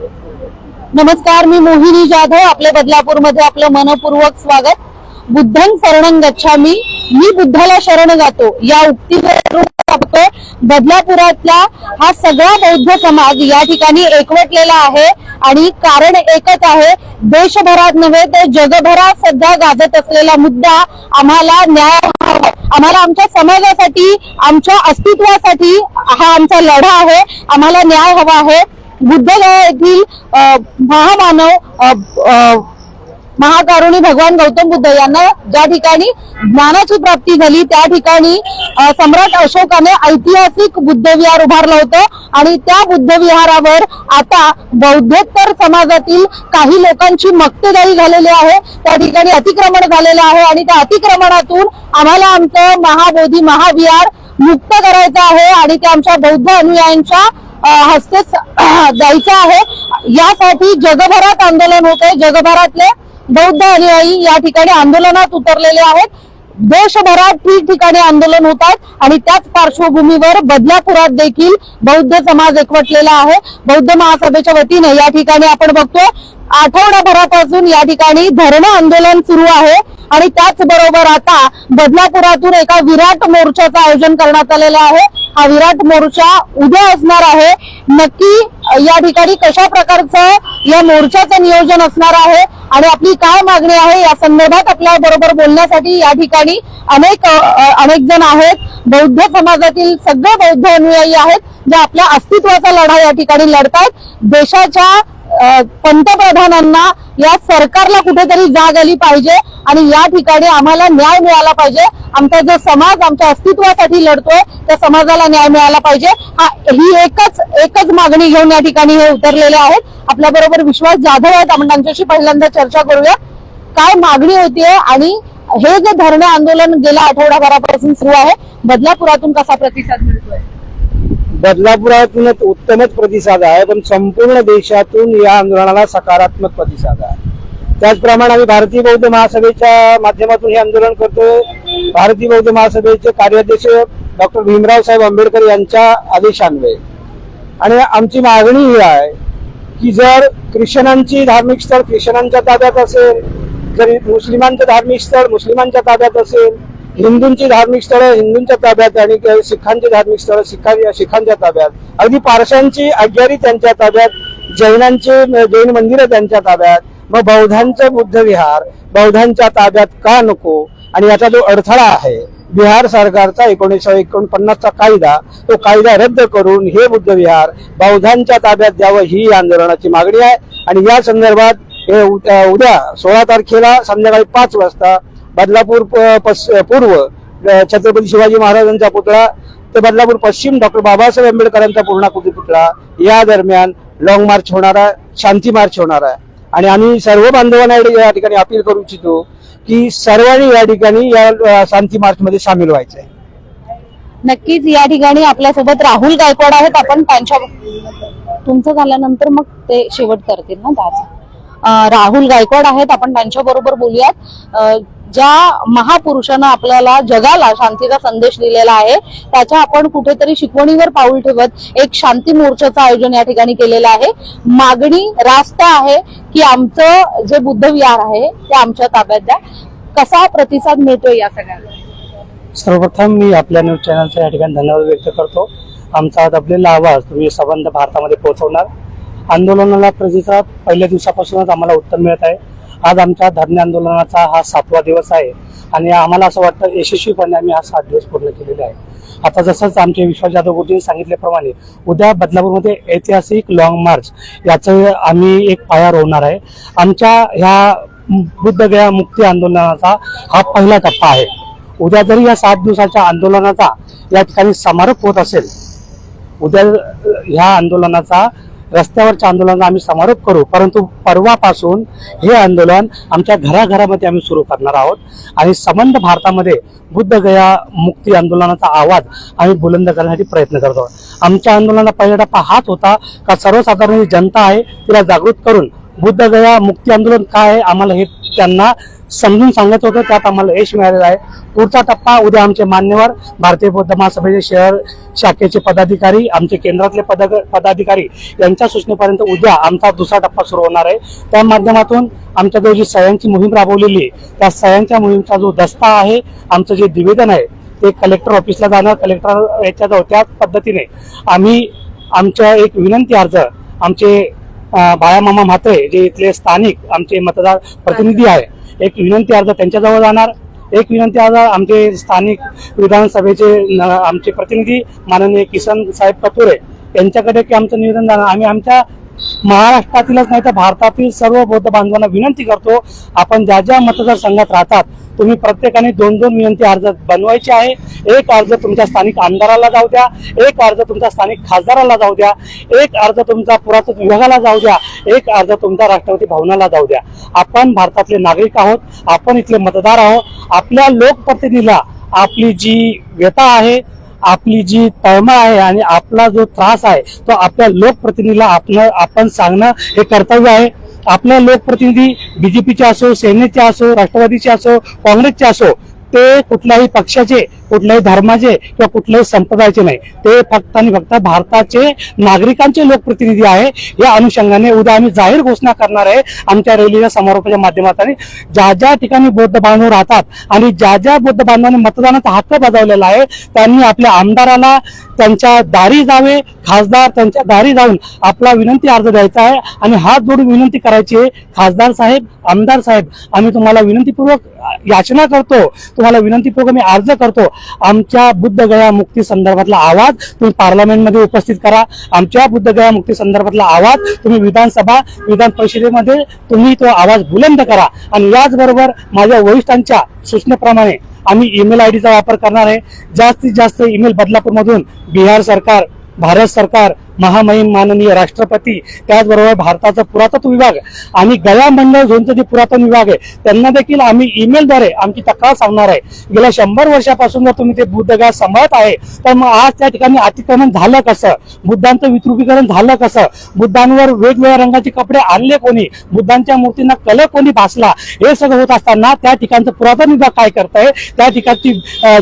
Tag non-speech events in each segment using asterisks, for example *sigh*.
नमस्कार मी मोहिनी जाधव आपल्या बदलापूरमध्ये आपलं मनपूर्वक स्वागत. बुद्धन शरण गच्छामी मी. बुद्धाला शरण जातो या उक्तीवरून बदलापुरातला हा सगळा बौद्ध समाज या ठिकाणी एकवटलेला आहे आणि कारण एकच आहे देशभरात नव्हे तर जगभरात सध्या गाजत असलेला मुद्दा आम्हाला न्याय हवा. आम्हाला आमच्या समाजासाठी आमच्या अस्तित्वासाठी हा आमचा लढा आहे. आम्हाला न्याय हवा आहे. बुद्धगया येथील महामानव महाकारुणी भगवान गौतम बुद्ध यांना ज्या ठिकाणी ज्ञानाची प्राप्ती झाली त्या ठिकाणी सम्राट अशोकाने ऐतिहासिक बुद्धविहार उभारलं होतं. आणि त्या बुद्धविहारावर आता बौद्धोत्तर समाजातील काही लोकांची मक्तेदारी झालेली आहे. त्या ठिकाणी अतिक्रमण झालेलं आहे आणि त्या अतिक्रमणातून आम्हाला आमचं महाबोधी महाविहार मुक्त करायचं आहे आणि ते आमच्या बौद्ध अनुयायांच्या हस्तेच जायचं *clears throat* आहे. यासाठी जगभरात आंदोलन होत आहे. जगभरातले बौद्ध अनुयायी या ठिकाणी आंदोलनात उतरलेले आहेत. देशभरात ठिकठिकाणी आंदोलन होतात आणि त्याच पार्श्वभूमीवर बदलापुरात देखील बौद्ध समाज एकवटलेला आहे. बौद्ध महासभेच्या वतीने या ठिकाणी आपण बघतोय आठवडाभरापासून या ठिकाणी धरण आंदोलन सुरू आहे आणि त्याचबरोबर आता बदलापुरातून एका विराट मोर्चाचं आयोजन करण्यात आलेलं आहे. हा विराट मोर्चा उद्या असणार आहे. नक्की या ठिकाणी कशा प्रकारचं या मोर्चाचं नियोजन असणार आहे आणि आपली काय मागणी आहे या संदर्भात आपल्या बरोबर बोलण्यासाठी या ठिकाणी अनेक अनेक जण आहेत. बौद्ध समाजातील सगळे बौद्ध अनुयायी आहेत जे आपल्या अस्तित्वाचा लढा या ठिकाणी लढतायत. देशाच्या पंतप्रधानांना या सरकारला कुठेतरी जाग आली पाहिजे आणि या ठिकाणी आम्हाला न्याय मिळाला पाहिजे. आमचा जो समाज आमच्या अस्तित्वासाठी लढतोय त्या समाजाला न्याय मिळाला पाहिजे. हा ही एकच एकच मागणी घेऊन या ठिकाणी हे उतरलेले आहेत. आपल्या बरोबर विश्वास जाधव आहेत. आपण त्यांच्याशी पहिल्यांदा चर्चा करूया. काय मागणी होतीये आणि हे जे धरणं आंदोलन गेल्या आठवडाभरापासून सुरू आहे बदलापुरातून कसा प्रतिसाद मिळतोय? बदलापुरातून उत्तमच प्रतिसाद आहे पण संपूर्ण देशातून या आंदोलनाला सकारात्मक प्रतिसाद आहे. त्याचप्रमाणे आम्ही भारतीय बौद्ध महासभेच्या माध्यमातून हे आंदोलन करतोय. भारतीय बौद्ध महासभेचे कार्याध्यक्ष डॉक्टर भीमराव साहेब आंबेडकर यांच्या आदेशान्वये. आणि आमची मागणी ही आहे की जर ख्रिश्चनांची धार्मिक स्थळ ख्रिश्चनांच्या ताब्यात असेल जर मुस्लिमांचं धार्मिक स्थळ मुस्लिमांच्या ताब्यात असेल हिंदूंची धार्मिक स्थळं हिंदूंच्या ताब्यात आणि शिखांची धार्मिक स्थळं शिखा शिखांच्या ताब्यात. अगदी पारशांची आज्ञारी त्यांच्या ताब्यात जैनांचे जैन मंदिरं त्यांच्या ताब्यात. मग बौद्धांचं बुद्ध विहार बौद्धांच्या ताब्यात का नको? आणि याचा जो अडथळा आहे बिहार सरकारचा एकोणीसशे एकोणपन्नासचा कायदा तो कायदा रद्द करून हे बुद्ध विहार बौद्धांच्या ताब्यात द्यावं ही आंदोलनाची मागणी आहे. आणि या संदर्भात हे उद्या सोळा तारखेला संध्याकाळी पाच वाजता बदलापूर पूर्व छत्रपती शिवाजी महाराजांचा पुतळा ते बदलापूर पश्चिम डॉक्टर बाबासाहेब आंबेडकरांचा पूर्णाकृती पुतळा या दरम्यान लॉंग मार्च होणार आहे शांती मार्च होणार आहे. आणि आम्ही सर्व बांधवांना या ठिकाणी अपील करू इच्छितो की सर्वांनी या ठिकाणी या शांती मार्च मध्ये सामील व्हायचं आहे नक्कीच या ठिकाणी आपल्यासोबत राहुल गायकवाड आहेत. आपण त्यांच्या तुमचं झाल्यानंतर मग ते शेवट करतील ना? दादा राहुल गायकवाड आहेत आपण त्यांच्या बरोबर बोलूयात. ज्या महापुरुषानं आपल्याला जगाला शांतीचा संदेश दिलेला आहे त्याच्या आपण कुठेतरी शिकवणीवर पाऊल ठेवत एक शांती मोर्चाचं आयोजन या ठिकाणी केलेलं आहे. मागणी रास्त आहे की आमचं जे बुद्ध विहार आहे ते आमच्या ताब्यात द्या. कसा प्रतिसाद मिळतोय या सगळ्याला सर्वप्रथम मी आपल्या न्यूज चॅनलचा या ठिकाणी धन्यवाद व्यक्त करतो. आमचा दबलेला आवाज तुम्ही संबंध भारतामध्ये पोहोचवणार. आंदोलनाला प्रतिसाद पहिल्या दिवसापासूनच आम्हाला उत्तर मिळत आहे. आज आमच्या धरणे आंदोलनाचा हा सातवा दिवस आहे आणि आम्हाला असं वाटतं यशस्वीपणे आम्ही हा सात दिवस पूर्ण केलेले आहे. आता जसंच आमचे विश्वास जाधव गुरुजींनी सांगितल्याप्रमाणे उद्या बदलापूरमध्ये ऐतिहासिक लॉंग मार्च याचं आम्ही एक पाया रोवणार आहे. आमच्या ह्या बुद्धगया मुक्ती आंदोलनाचा हा पहिला टप्पा आहे. उद्या जरी या सात दिवसाच्या आंदोलनाचा या ठिकाणी समारोप होत असेल उद्या ह्या आंदोलनाचा रस्त्यावरच्या आंदोलन आम्ही समारोप करू परंतु परवापासून हे आंदोलन आमच्या घराघरामध्ये आम्ही सुरू करणार आहोत. आणि संबंध भारतामध्ये बुद्धगया मुक्ती आंदोलनाचा आवाज आम्ही बुलंद करण्यासाठी प्रयत्न करतो. आमच्या आंदोलनाचा पहिला टप्पा हाच होता का सर्वसाधारण जी जनता आहे तिला जागृत करून बुद्धगया मुक्ती आंदोलन काय आहे आम्हाला हे त्यांना समजून सांगत होतो त्यात आम्हाला यश मिळालेलं आहे. पुढचा टप्पा उद्या आमचे मान्यवर भारतीय बौद्ध महासभेचे शहर शाखेचे पदाधिकारी आमचे केंद्रातले पद पदाधिकारी यांच्या सूचनेपर्यंत उद्या आमचा दुसरा टप्पा सुरू होणार आहे. त्या माध्यमातून आमच्याजवळ जी सह्यांची मोहीम राबवलेली आहे त्या सह्यांच्या मोहीमचा जो दस्ता आहे आमचं जे निवेदन आहे ते कलेक्टर ऑफिसला जाणार. कलेक्टर याच्याजवळ त्याच पद्धतीने आम्ही आमच्या एक विनंती अर्ज आमचे बाळामामा म्हात्रे जे इथले स्थानिक आमचे मतदार प्रतिनिधी आहे एक विनंती अर्ज त्यांच्याजवळ जाणार. एक विनंती अर्ज आमचे स्थानिक विधानसभेचे आमचे प्रतिनिधी माननीय किसन साहेब कतुरे यांच्याकडे की आमचं निवेदन जाणार. आम्ही आमच्या महाराष्ट्रातीलच नाही तर भारतातील सर्व बौद्ध बांधवांना विनंती करतो आपण ज्या ज्या मतदारसंघात राहतात तुम्ही प्रत्येकाने दोन दोन विनंती अर्ज बनवायचे आहे. एक अर्ज तुमच्या स्थानिक आमदाराला जाऊ द्या एक अर्ज तुमच्या स्थानिक खासदाराला जाऊ द्या एक अर्ज तुमचा पुरातत्व विभागाला जाऊ द्या एक अर्ज तुमच्या राष्ट्रपती भवनाला जाऊ द्या. आपण भारतातले नागरिक आहोत आपण इथले मतदार आहोत आपल्या लोकप्रतिनिधीला आपली जी व्यथा आहे आपली जी तळमळ आहे आणि आपला जो त्रास आहे तो आपल्या लोकप्रतिनिधीला आपण आपण सांगणं हे कर्तव्य आहे. आपल्या लोकप्रतिनिधी बीजेपीचे असो सेनेचे असो राष्ट्रवादीचे असो काँग्रेसचे असो ते कुठल्याही पक्षाचे कुठल्याही धर्माचे किंवा कुठल्याही संप्रदायाचे नाही. ते फक्त आणि फक्त भारताचे नागरिकांचे लोकप्रतिनिधी आहे. या अनुषंगाने उद्या आम्ही जाहीर घोषणा करणार आहे आमच्या रॅलीच्या समारोपाच्या माध्यमातून. ज्या ज्या ठिकाणी बौद्ध बांधव राहतात आणि ज्या ज्या बौद्ध बांधवांनी मतदानाचा हक्क बजावलेला आहे त्यांनी आपल्या आमदाराला त्यांच्या दारी जावे खासदार त्यांच्या दारी जाऊन आपला विनंती अर्ज द्यायचा आहे. आणि हात जोडून विनंती करायची आहे खासदार साहेब आमदार साहेब आम्ही तुम्हाला विनंतीपूर्वक याचना करतो. तुम्हाला विनंतीपूर्वक मी अर्ज करतो. आमच्या बुद्धगया मुक्ती संदर्भातला आवाज तुम्ही पार्लमेंटमध्ये उपस्थित करा. आमच्या बुद्धगया मुक्ती संदर्भातला आवाज तुम्ही विधानसभा विधान परिषदेमध्ये तुम्ही तो आवाज बुलंद करा. आणि याचबरोबर माझ्या वरिष्ठांच्या सूचनेप्रमाणे आम्ही ईमेल आय डीचा वापर करणार आहे. जास्तीत जास्त ईमेल बदलापूरमधून बिहार सरकार भारत सरकार महामहिम माननीय राष्ट्रपती त्याचबरोबर भारताचा पुरातत्व विभाग आणि गया मंडळ झोनचं जे पुरातन विभाग आहे त्यांना देखील आम्ही ईमेलद्वारे आमची तक्रार सांगणार आहे. गेल्या शंभर वर्षापासून जर तुम्ही ते बुद्धगया सांभाळत आहे तर मग आज त्या ठिकाणी अतिक्रमण झालं कसं? बुद्धांचं विद्रुपीकरण झालं कसं? बुद्धांवर वेगवेगळ्या रंगाचे कपडे आणले कोणी? बुद्धांच्या मूर्तींना कलर कोणी भासला? हे सगळं होत असताना त्या ठिकाणचं पुरातन विभाग काय करत आहे त्या ठिकाणची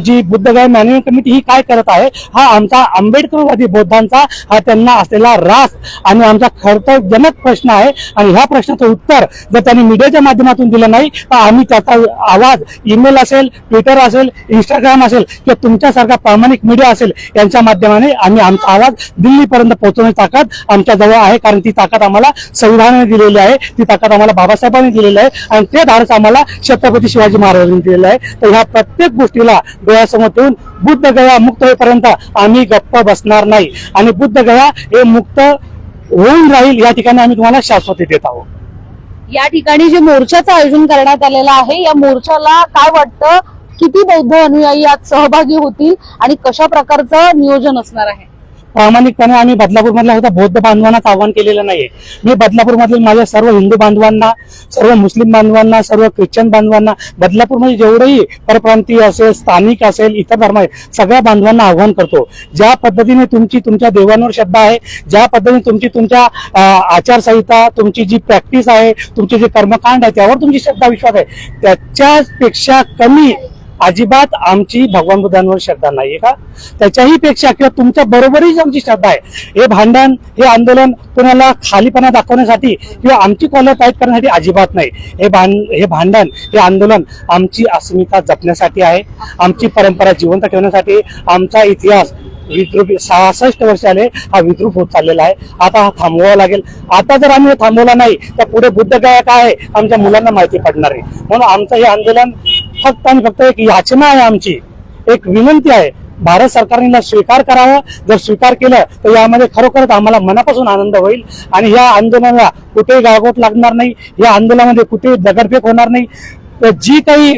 जी बुद्धगया मॅन्युअल कमिटी ही काय करत आहे? हा आमचा आंबेडकरवादी बौद्धांचा हा त्यांना असलेला रास आणि आमचा खर्तजनक प्रश्न आहे. आणि ह्या प्रश्नाचं उत्तर जर त्यांनी मीडियाच्या माध्यमातून दिलं नाही तर आम्ही त्याचा आवाज ईमेल असेल ट्विटर असेल इंस्टाग्राम असेल किंवा तुमच्यासारखा प्रामाणिक मीडिया असेल यांच्या माध्यमाने आम्ही आमचा आवाज दिल्लीपर्यंत पोहोचवण्याची ताकद आमच्या जवळ आहे. कारण ती ताकद आम्हाला संविधानाने दिलेली आहे. ती ताकद आम्हाला बाबासाहेबांनी दिलेली आहे. आणि ते धाडस आम्हाला छत्रपती शिवाजी महाराजांनी दिलेलं आहे. तर ह्या प्रत्येक गोष्टीला डोळ्यासमोर ठेवून बुद्ध गया मुक्त होईपर्यंत आम्ही गप्प बसणार नाही. आणि बुद्ध गया हे मुक्त होऊन राहील या ठिकाणी आम्ही तुम्हाला शाश्वती देत आहोत. या ठिकाणी जे मोर्चाचं आयोजन करण्यात आलेलं आहे या मोर्चाला काय वाटतं? किती बौद्ध अनुयायी यात सहभागी होतील आणि कशा प्रकारचं नियोजन असणार आहे? प्रामाणिकपणे आम्ही बदलापूरमधल्या सुद्धा बौद्ध बांधवांनाच आव्हान केलेलं नाहीये. मी बदलापूरमधील माझ्या सर्व हिंदू बांधवांना सर्व मुस्लिम बांधवांना सर्व ख्रिश्चन बांधवांना बदलापूरमध्ये जेवढेही परप्रांतीय असेल स्थानिक असेल इतर धर्म आहे सगळ्या बांधवांना आव्हान करतो. ज्या पद्धतीने तुमची तुमच्या देवांवर श्रद्धा आहे ज्या पद्धतीने तुमची तुमच्या आचारसंहिता तुमची जी प्रॅक्टिस आहे तुमचे जे कर्मकांड आहे त्यावर तुमची श्रद्धा विश्वास आहे. त्याच्यापेक्षा कमी अजिबात आमची भगवान बुद्धांवर श्रद्धा नाहीये का? त्याच्याही पेक्षा किंवा तुमच्या बरोबरीच आमची श्रद्धा आहे हे भांडण हे आंदोलन कोणाला खालीपणा दाखवण्यासाठी किंवा आमची कॉलर टाईप करण्यासाठी अजिबात नाही. हे भांड हे भांडण हे आंदोलन आमची अस्मिता जपण्यासाठी आहे. आमची परंपरा जिवंत ठेवण्यासाठी आमचा इतिहास विद्रूप सहासष्ट वर्ष आले हा विद्रूप होत चाललेला आहे. आता हा थांबवावा लागेल. आता जर आम्ही हे थांबवला नाही तर पुढे बुद्ध गया काय आहे? आमच्या मुलांना माहिती पडणार आहे. म्हणून आमचं हे आंदोलन फक्त आणि फक्त एक याचना आहे आमची. एक विनंती आहे भारत सरकारने स्वीकार करावा. जर स्वीकार केलं तर यामध्ये खरोखरच आम्हाला मनापासून आनंद होईल. आणि या आंदोलनाला कुठेही गाळगोट लागणार नाही. या आंदोलनामध्ये कुठेही दगडफेक होणार नाही. तर जी काही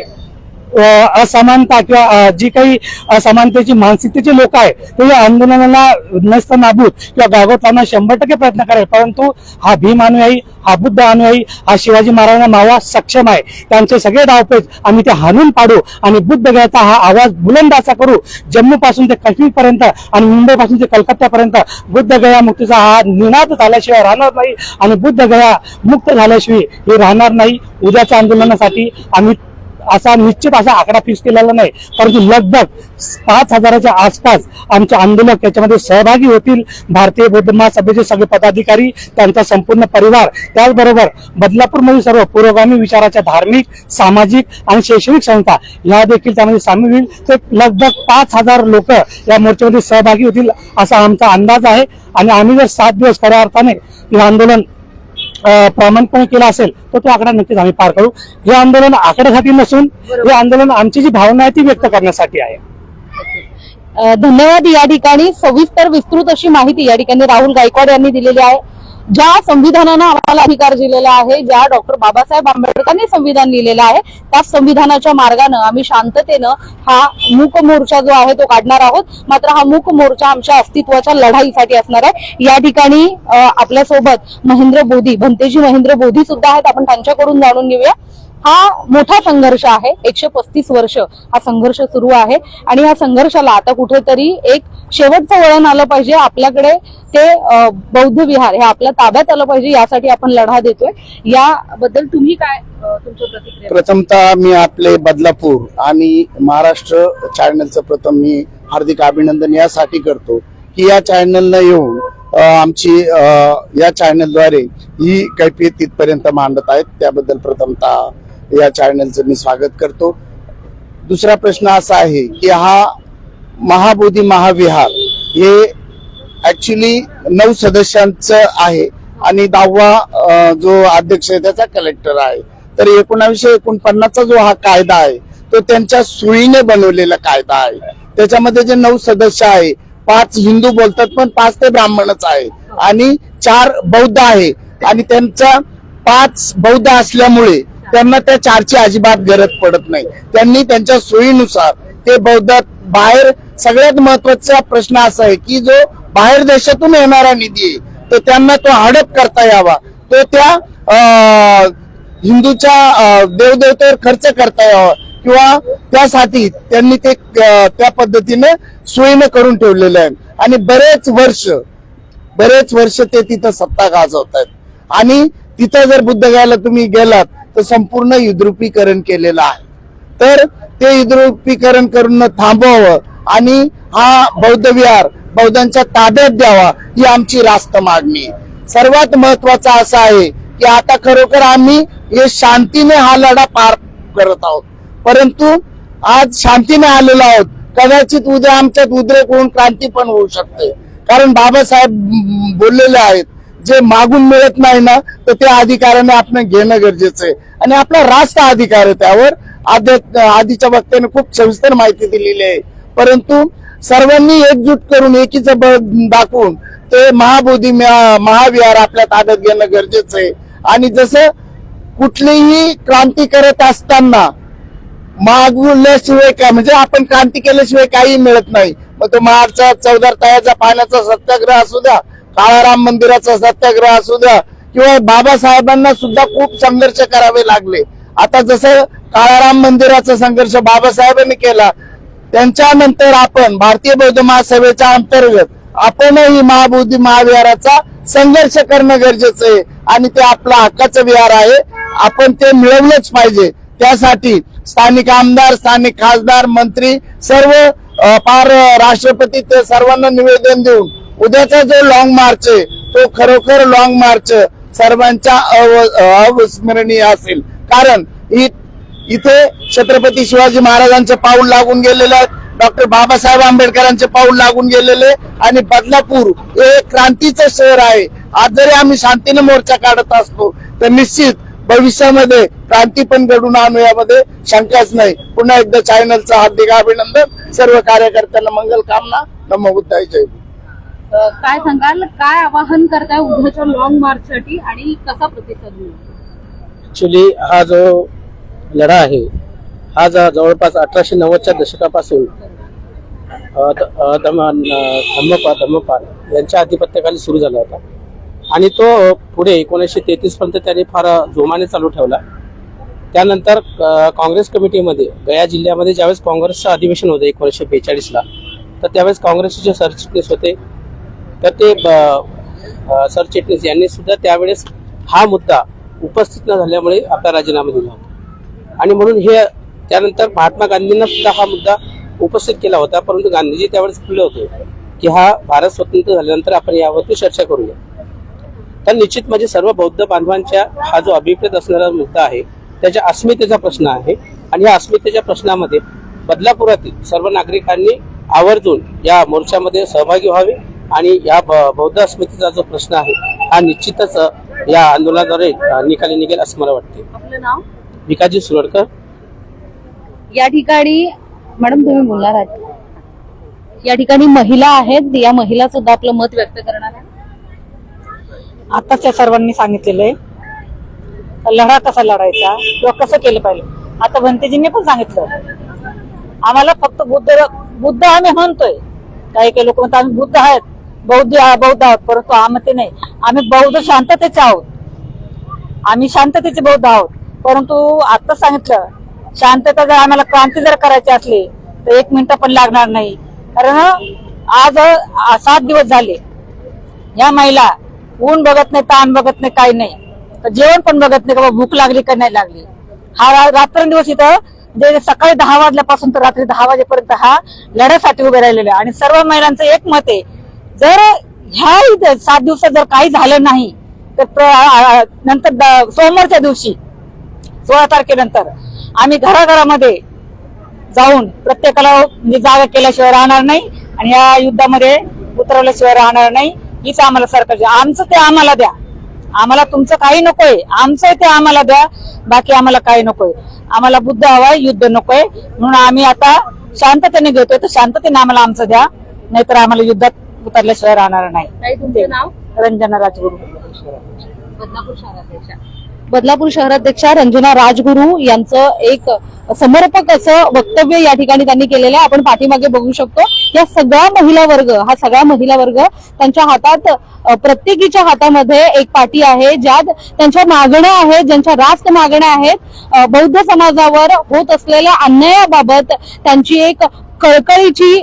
असमानता किंवा जी काही असमानतेची मानसिकतेचे लोक आहे ते या आंदोलनाला नस्त नाबूद किंवा गावात शंभर टक्के प्रयत्न करेल. परंतु हा भीम अनुयायी हा बुद्ध अनुयायी हा शिवाजी महाराजांना मावा सक्षम आहे. त्यांचे सगळे डावपेच आम्ही ते हाणून पाडू आणि बुद्ध गयाचा हा आवाज बुलंद असा करू. जम्मू पासून ते काश्मीर पर्यंत आणि मुंबई पासून ते कलकत्त्यापर्यंत बुद्ध गया मुक्तीचा हा निनाद झाल्याशिवाय राहणार नाही आणि बुद्ध गया मुक्त झाल्याशिवाय हे राहणार नाही. उद्याच्या आंदोलनासाठी आम्ही असा निश्चित असा आकडा फिक्स केलेला नाही. परंतु लगभग पाच हजाराच्या आसपास आमचे आंदोलक याच्यामध्ये सहभागी होतील. भारतीय बौद्ध महासभेचे सगळे पदाधिकारी त्यांचा संपूर्ण परिवार त्याचबरोबर बदलापूरमधील सर्व पुरोगामी विचाराच्या धार्मिक सामाजिक आणि शैक्षणिक संस्था या देखील त्यामध्ये सामील होईल. तर लगभग पाच हजार लोक या मोर्चामध्ये सहभागी होतील असा आमचा अंदाज आहे. आणि आम्ही जर सात दिवस खऱ्या अर्थाने हे आंदोलन प्रामाणिकपणे केला असेल तर तो आकडा नक्कीच आम्ही पार करू. हे आंदोलन आकड्यासाठी नसून हे आंदोलन आमची जी भावना आहे ती व्यक्त करण्यासाठी आहे. धन्यवाद या ठिकाणी. सविस्तर विस्तृत अशी माहिती या ठिकाणी राहुल गायकवाड यांनी दिलेली आहे. ज्या संविधानानं आम्हाला अधिकार दिलेला आहे ज्या डॉक्टर बाबासाहेब आंबेडकरांनी संविधान लिहिलेलं आहे त्या संविधानाच्या मार्गानं आम्ही शांततेनं हा मूक मोर्चा जो आहे तो काढणार आहोत. मात्र हा मूक मोर्चा आमच्या अस्तित्वाच्या लढाईसाठी असणार आहे. या ठिकाणी आपल्यासोबत महेंद्र बोधी भंतेजी महेंद्र बोधी सुद्धा आहेत. आपण त्यांच्याकडून जाणून घेऊया. हा मोठा संघर्ष आहे. एकशे पस्तीस वर्ष हा संघर्ष सुरू आहे. आणि या संघर्षाला आता कुठेतरी एक शेवटचं वळण आलं पाहिजे. आपल्याकडे ते बौद्ध विहार हे आपल्या ताब्यात आलं पाहिजे. यासाठी आपण लढा देतोय. याबद्दल तुम्ही काय अ, प्रथमतः मी आपले बदलापूर आणि महाराष्ट्र चॅनलचं प्रथम मी हार्दिक अभिनंदन यासाठी करतो की या चॅनलनं येऊन आमची या चॅनलद्वारे ही कैफियत तिथपर्यंत मांडत आहेत. त्याबद्दल प्रथमतः या चॅनलचं मी स्वागत करतो. दुसरा प्रश्न असा आहे की हा महाबोधी महाविहार हे ऍक्च्युली नऊ सदस्यांचं आहे आणि दहावा जो अध्यक्ष आहे त्याचा कलेक्टर आहे. तर एकोणावीसशे एकोणपन्नासचा जो हा कायदा आहे तो त्यांच्या सुईने बनवलेला कायदा आहे. त्याच्यामध्ये जे नऊ सदस्य आहे पाच हिंदू बोलतात पण पाच ते ब्राह्मणच आहे. आणि चार बौद्ध आहे. आणि त्यांचा पाच बौद्ध असल्यामुळे त्यांना त्या चारची अजिबात गरज पडत नाही. त्यांनी त्यांच्या सोयीनुसार ते बौद्धात बाहेर सगळ्यात महत्त्वाचा प्रश्न असा आहे की जो बाहेर देशातून येणारा निधी आहे तो त्यांना तो हडप करता यावा. तो त्या अं, हिंदूच्या देवदेवतेवर खर्च करता यावा किंवा त्यासाठी त्यांनी ते त्या पद्धतीने सोयीनं करून ठेवलेलं आहे. आणि बरेच वर्ष बरेच वर्ष ते तिथं सत्ता गाजवत आहेत आणि तिथं जर बुद्ध गायला तुम्ही गेलात तर संपूर्ण युद्रुपीकरण केलेलं आहे. तर ते युद्रुपीकरण करून थांबवावं आणि हा बौद्ध विहार बौद्धांच्या ताब्यात द्यावा ही आमची रास्त मागणी आहे. सर्वात महत्त्वाचा असं आहे की आता खरोखर आम्ही हे शांतीने हा लढा पार करत आहोत. परंतु आज शांतीने आलेलो आहोत. कदाचित उद्या आमच्यात उद्रेक होऊन क्रांती पण होऊ शकते. कारण बाबासाहेब बोललेले आहेत जे मागून मिळत नाही ना तर त्या अधिकाराने आपण घेणं गरजेचं आहे. आणि आपला रास्त अधिकार आहे त्यावर. आद्य आधीच्या वक्त्याने खूप सविस्तर माहिती दिलेली आहे. परंतु सर्वांनी एकजूट करून एकीचं बळ दाखवून ते महाबोधी महाविहार आपल्या ताब्यात घेणं गरजेचं आहे. आणि जसं कुठलीही क्रांती करत असताना मागवल्याशिवाय काय म्हणजे आपण क्रांती केल्याशिवाय काही मिळत नाही. मग तो महाडचा चौदार तयाचा पाण्याचा सत्याग्रह असू द्या काळाराम मंदिराचा सत्याग्रह असू द्या किंवा बाबासाहेबांना सुद्धा खूप संघर्ष करावे लागले. आता जसं काळाराम मंदिराचा संघर्ष बाबासाहेबांनी केला त्यांच्यानंतर आपण भारतीय बौद्ध महासभेच्या अंतर्गत आपणही महाबोधी महाविहाराचा संघर्ष करणं गरजेचं आहे आणि ते आपला हक्काचं विहार आहे. आपण ते मिळवलंच पाहिजे. त्यासाठी स्थानिक आमदार स्थानिक खासदार मंत्री सर्व पार राष्ट्रपती ते सर्वांना निवेदन देऊन उद्याचा जो लॉंग मार्च आहे तो खरोखर लॉंग मार्च सर्वांच्या अविस्मरणीय असेल. कारण इथे छत्रपती शिवाजी महाराजांचे पाऊल लागून गेलेले आहेत डॉक्टर बाबासाहेब आंबेडकरांचे पाऊल लागून गेलेले आणि बदलापूर हे क्रांतीचं शहर आहे. आज जरी आम्ही शांतीने मोर्चा काढत असतो तर निश्चित भविष्यामध्ये क्रांती पण घडून आणू यामध्ये शंकाच नाही. पुन्हा एकदा चॅनलचं हार्दिक अभिनंदन. सर्व कार्यकर्त्यांना मंगल कामना. नमो बुद्धाय जय काय सांगाल? काय आवाहन करताय उद्याच्या लॉंग मार्च साठी आणि कसा प्रतिसाद ऍक्च्युली हा जो लढा आहे हा ज- जवळपास अठराशे नव्वदच्या दशकापासून धम्मपाल धम्मपाल यांच्या आधिपत्याखाली सुरू झाला होता. आणि तो पुढे एकोणीसशे तेहतीस पर्यंत त्यांनी फार जोमाने चालू ठेवला. त्यानंतर काँग्रेस कमिटीमध्ये गया जिल्ह्यामध्ये ज्यावेळेस काँग्रेसचं अधिवेशन होतं एकोणीसशे बेचाळीसला तर त्यावेळेस काँग्रेसचे जे सरचिटणीस होते तर ते ब- सरचिटणीस यांनी सुद्धा त्यावेळेस हा मुद्दा उपस्थित न झाल्यामुळे आपला राजीनामा दिला होता. आणि म्हणून हे त्यानंतर महात्मा गांधींना सुद्धा हा मुद्दा उपस्थित केला होता परंतु गांधीजी त्यावेळेस खुले होते की हा भारत स्वतंत्र झाल्यानंतर आपण यावरती चर्चा करूया. तर निश्चित म्हणजे सर्व बौद्ध बांधवांच्या हा जो अभिप्रेत असणारा मुद्दा आहे त्याच्या अस्मितेचा प्रश्न आहे. आणि या अस्मितेच्या प्रश्नामध्ये बदलापुरातील सर्व नागरिकांनी आवर्जून या मोर्चामध्ये सहभागी व्हावे आणि या बौद्ध अस्मितेचा जो प्रश्न आहे हा निश्चितच या आंदोलनाद्वारे निकाली निघेल असं मला वाटते आपलं नाव? विकाजी सुरडकर. या ठिकाणी मॅडम तुम्ही बोलणार आहात. या ठिकाणी महिला आहेत या महिला सुद्धा आपलं मत व्यक्त करणार आहेत. आताच त्या सर्वांनी सांगितलेलं आहे. लढा कसा लढायचा किंवा कसं केलं पाहिजे आता भंतेजींनी पण सांगितलं. आम्हाला फक्त बुद्ध बुद्ध आम्ही म्हणतोय. काही काही लोक म्हणतात आम्ही बुद्ध आहेत. बौद्ध बौद्ध आहोत परंतु आम्ही ते नाही. आम्ही बौद्ध शांततेचे आहोत. आम्ही शांततेचे बौद्ध आहोत. परंतु आता सांगितलं शांतता जर आम्हाला क्रांती जर करायची असली तर एक मिनिट पण लागणार नाही. कारण आज सात दिवस झाले. या महिला ऊन बघत नाही ताण बघत नाही काही नाही. जेवण पण बघत नाही का भूक लागली का नाही लागली. हा रात्रंदिवस इथं म्हणजे सकाळी दहा वाजल्यापासून तर रात्री दहा वाजेपर्यंत हा लढ्यासाठी उभे राहिलेला. आणि सर्व महिलांचं एक मत आहे जर ह्या सात दिवसात जर काही झालं नाही तर नंतर द- सोमवारच्या दिवशी सोळा तारखेनंतर आम्ही घराघरामध्ये जाऊन प्रत्येकाला म्हणजे जागा केल्याशिवाय राहणार नाही आणि या युद्धामध्ये उतरवल्याशिवाय राहणार नाही. हीच आम्हाला सरकारची आमचं ते आम्हाला द्या. आम्हाला तुमचं काही नकोय. आमचं ते आम्हाला द्या. बाकी आम्हाला काही नकोय. आम्हाला बुद्ध हवाय युद्ध नकोय. म्हणून आम्ही आता शांततेने घेतोय. तर शांततेने आम्हाला आमचं द्या. नाहीतर आम्हाला युद्धात उतरल्याशिवाय राहणार नाही. ताई, तुमचं नाव? रंजना राजगुरू. बदलापूर शहराध्यक्षा. बदलापूर शहराध्यक्षा रंजना राजगुरू यांचं एक समर्पक असं वक्तव्य या ठिकाणी त्यांनी केलेलं आहे. आपण पाठीमागे बघू शकतो या सगळ्या महिला वर्ग हा सगळा महिला वर्ग त्यांच्या हातात प्रत्येकीच्या हातामध्ये एक पाठी आहे ज्यात त्यांच्या मागण्या आहेत ज्यांच्या रास्त मागण्या आहेत. बौद्ध समाजावर होत असलेल्या अन्यायाबाबत त्यांची एक कळकळीची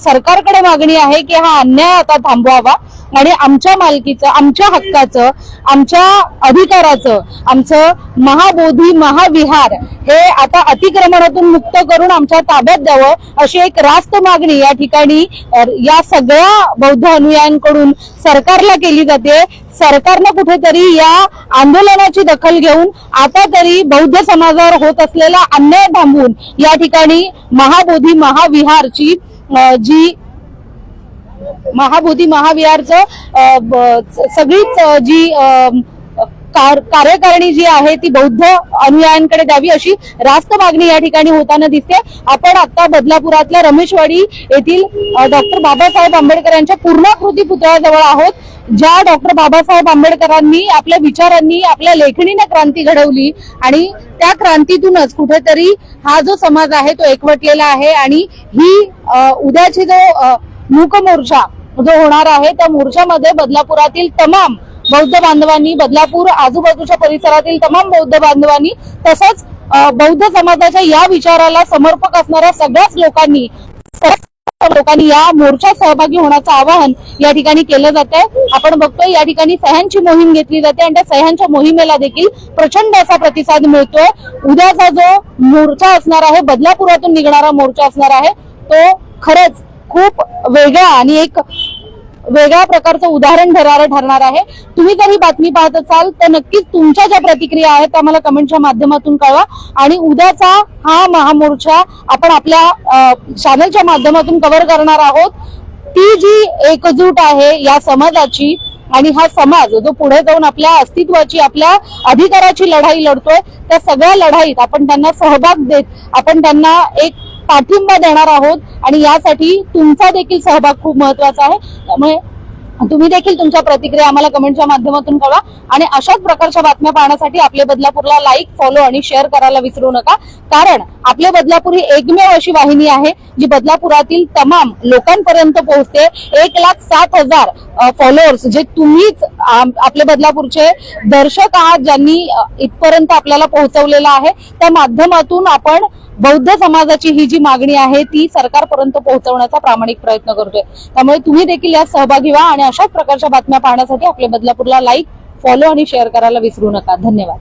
सरकारकडे मागणी आहे की हा अन्याय आता थांबवावा. आणि आमच्या मालकीचं आमच्या हक्काचं आमच्या अधिकाराचं आमचं महाबोधी महाविहार हे आता अतिक्रमणातून मुक्त करून आमच्या ताब्यात द्यावं अशी एक रास्त मागणी या ठिकाणी या सगळ्या बौद्ध अनुयायांकडून सरकारला केली जाते. सरकारनं कुठेतरी या आंदोलनाची दखल घेऊन आता तरी बौद्ध समाजावर होत असलेला अन्याय थांबवून या ठिकाणी महाबोधी महाविहारची जी महाबोधी महाविहारचं सगळीच जी कार- कार्यकारिणी जी आहे ती बौद्ध अनुयायांकडे द्यावी अशी रास्त मागणी या ठिकाणी होताना दिसते. आपण आता बदलापुरातल्या रमेशवाडी येथील डॉक्टर बाबासाहेब आंबेडकर यांच्या पूर्णाकृती पुतळ्याजवळ आहोत. ज्या डॉक्टर बाबासाहेब आंबेडकरांनी आपल्या विचारांनी आपल्या लेखणीने क्रांती घडवली आणि त्या क्रांतीतूनच कुठेतरी हा जो समाज आहे तो एकवटलेला आहे आणि ही उद्याची जो अ, मूक मोर्चा जो होणार आहे त्या मोर्चामध्ये बदलापुरातील तमाम बौद्ध बांधवांनी बदलापूर आजूबाजूच्या परिसरातील तमाम बौद्ध बांधवांनी तसंच बौद्ध समाजाच्या या विचाराला समर्पक असणाऱ्या सगळ्याच लोकांनी लोकांनी या मोर्चात सहभागी होण्याचं आवाहन या ठिकाणी केलं जात आहे आपण बघतोय या ठिकाणी सह्यांची मोहीम घेतली जाते आणि त्या सह्यांच्या मोहिमेला देखील प्रचंड असा प्रतिसाद मिळतोय. उद्याचा जो मोर्चा असणार आहे बदलापुरातून निघणारा मोर्चा असणार आहे तो खरंच खूप वेगळा आणि एक वेगळ्या प्रकारचं उदाहरण ठरणार ठरणार आहे. तुम्ही जर ही बातमी पाहत असाल तर नक्कीच तुमच्या ज्या प्रतिक्रिया आहेत त्या मला कमेंटच्या माध्यमातून कळवा. आणि उद्याचा हा महामोर्चा आपण आपल्या चॅनलच्या माध्यमातून कव्हर करणार आहोत. ती जी एकजूट आहे या समाजाची आणि हा समाज जो पुढे जाऊन आपल्या अस्तित्वाची आपल्या अधिकाराची लढाई लढतोय त्या सगळ्या लढाईत आपण त्यांना सहभाग देत आपण त्यांना एक पाठिंबा देणार आहोत आणि यासाठी तुमचा देखील सहभाग खूप महत्त्वाचा आहे. त्यामुळे तुम्ही देखील तुमच्या प्रतिक्रिया आम्हाला कमेंटच्या माध्यमातून कळवा आणि अशाच प्रकारच्या बातम्या पाहण्यासाठी आपले बदलापूरला लाईक फॉलो आणि शेअर करायला विसरू नका. कारण आपले बदलापूर ही एकमेव अशी वाहिनी आहे जी बदलापुरातील तमाम लोकांपर्यंत पोहोचते. एक लाख सात हजार फॉलोअर्स जे तुम्हीच आपले बदलापूरचे दर्शक आहात ज्यांनी इथपर्यंत आपल्याला पोहोचवलेलं आहे. त्या माध्यमातून आपण बौद्ध समाजाची ही जी मागणी आहे ती सरकारपर्यंत पोहोचवण्याचा प्रामाणिक प्रयत्न करतोय. त्यामुळे तुम्ही देखील यात सहभागी व्हा आणि अशाच प्रकारच्या बातम्या पाहण्यासाठी आपल्या बदलापूरला लाईक फॉलो आणि शेअर करायला विसरू नका. धन्यवाद.